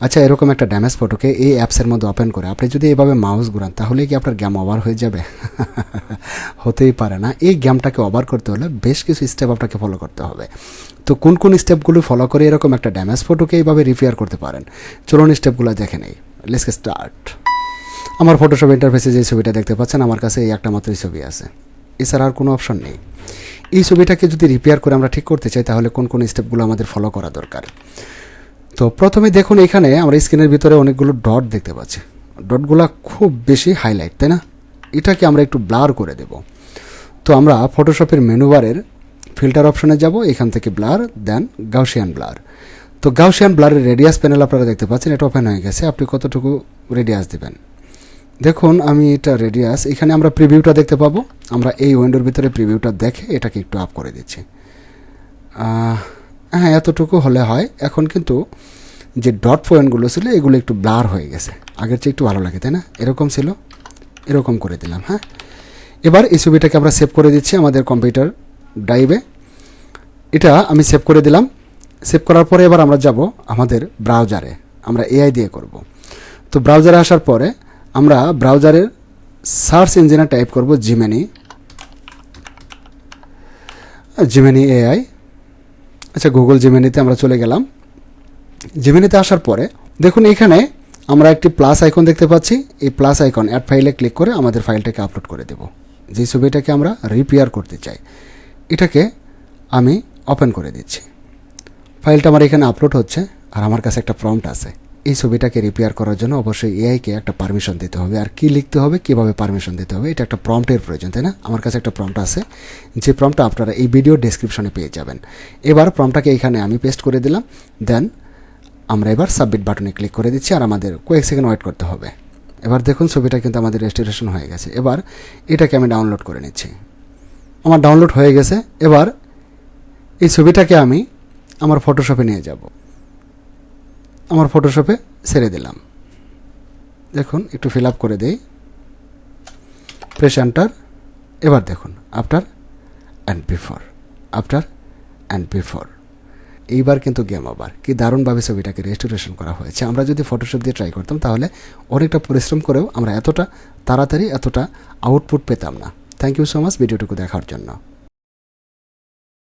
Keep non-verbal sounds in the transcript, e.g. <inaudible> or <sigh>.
আচ্ছা এরকম একটা ড্যামেজ ফটোকে এই অ্যাপসের মধ্যে ওপেন করে আপনি যদি এভাবে মাউস ঘুরান, তাহলে কি আপনার গেম ওভার হয়ে যাবে? <laughs> হতেই পারে না। এই গেমটাকে ওভার করতে হলে বেশ কিছু স্টেপ আপনাকে ফলো করতে হবে। তো কোন কোন স্টেপগুলো ফলো করে এরকম একটা ড্যামেজ ফটোকে এইভাবে রিপেয়ার করতে পারেন? চলুন স্টেপগুলো দেখে নেই। লেটস স্টার্ট আমার ফটোশপ ইন্টারফেসে যে ছবিটা দেখতে পাচ্ছেন, আমার কাছে এই একটা মাত্রই ছবি আছে। এছাড়া আর কোনো অপশন নেই। এই ছবিটাকে যদি রিপেয়ার করে আমরা ঠিক করতে চাই, তাহলে কোন কোন স্টেপগুলো আমাদের ফলো করা দরকার? তো প্রথমে দেখুন এখানে আমরা স্ক্রিনের ভিতরে অনেকগুলো ডট দেখতে পাচ্ছি। ডটগুলো খুব বেশি হাইলাইট তাই না? এটাকে আমরা একটু ব্লার করে দেব। তো আমরা ফটোশপের মেনুবারের ফিল্টার অপশনে যাব, এখান থেকে ব্লার দেন গাউসিয়ান ব্লার তো গাউসিয়ান ব্লারের রেডিয়াস প্যানেল আপনারা দেখতে পাচ্ছেন, এটা ওপেন হয়ে গেছে, আপনি কতটুকু রেডিয়াস দেবেন। দেখুন, আমি এটা রেডিয়াস এখানে আমরা প্রিভিউটা দেখতে পাবো। আমরা এই উইন্ডোর ভিতরে প্রিভিউটা দেখে এটাকে একটু আপ করে দিচ্ছি। হ্যাঁ এতটুকু হলে হয়। এখন কিন্তু যে ডট পয়েন্টগুলো ছিল, এগুলো একটু ব্লার হয়ে গেছে। আগের চেয়ে একটু ভালো লাগে, তাই না? এরকম ছিল। এরকম করে দিলাম হ্যাঁ? এবার এই ছবিটাকে আমরা সেভ করে দিচ্ছি আমাদের কম্পিউটার ড্রাইভে। এটা আমি সেভ করে দিলাম। সেভ করার পরে এবার আমরা যাব আমাদের ব্রাউজারে। আমরা এআই দিয়ে করব। তো ব্রাউজারে আসার পরে আমরা ব্রাউজারের সার্চ ইঞ্জিনে টাইপ করব জিমেনি জিমেনি এআই আচ্ছা গুগল জিমেনিতে আমরা চলে গেলাম। জিমেনিতে আসার পরে, দেখুন এখানে আমরা একটি প্লাস আইকন দেখতে পাচ্ছি। এই প্লাস আইকন অ্যাড ফাইলে ক্লিক করে আমাদের ফাইলটাকে আপলোড করে দেব। যে ছবিটাকে আমরা রিপেয়ার করতে চাই, এটাকে আমি ওপেন করে দিচ্ছি। ফাইলটা আমার এখানে আপলোড হচ্ছে, আর আমার কাছে একটা প্রম্পট আছে। এই ছবিটাকে রিপেয়ার করার জন্য অবশ্যই এআইকে একটা পারমিশন দিতে হবে। আর কি লিখতে হবে, কীভাবে পারমিশন দিতে হবে, এটা একটা প্রম্পটের প্রয়োজন, তাই না? আমার কাছে একটা প্রম্পট আছে। যে প্রম্পটটা আপনারা এই ভিডিও ডেসক্রিপশনে পেয়ে যাবেন। এবার প্রম্পটটাকে এখানে আমি পেস্ট করে দিলাম। দেন আমরা এবার সাবমিট বাটনে ক্লিক করে দিচ্ছি আর আমাদের কয়েক সেকেন্ড ওয়েট করতে হবে। এবার দেখুন ছবিটা কিন্তু আমাদের রেজিস্ট্রেশন হয়ে গেছে। এবার এটাকে আমি ডাউনলোড করে নিচ্ছি। আমার ডাউনলোড হয়ে গেছে। এবার এই ছবিটাকে আমি আমার ফটোশপে নিয়ে যাব। আমার ফটোশপে ছেড়ে দিলাম। দেখুন, একটু ফিল আপ করে দেই। প্রেস এন্টার এবার দেখুন after and before after and before এইবার কিন্তু গেম আবার কি দারুণভাবে ছবিটাকে রেস্টোরেশন করা হয়েছে। আমরা যদি ফটোশপ দিয়ে ট্রাই করতাম, তাহলে অনেকটা পরিশ্রম করেও আমরা এতটা তাড়াতাড়ি এতটা আউটপুট পেতাম না। থ্যাংক ইউ সো মাচ ভিডিওটুকু দেখার জন্য।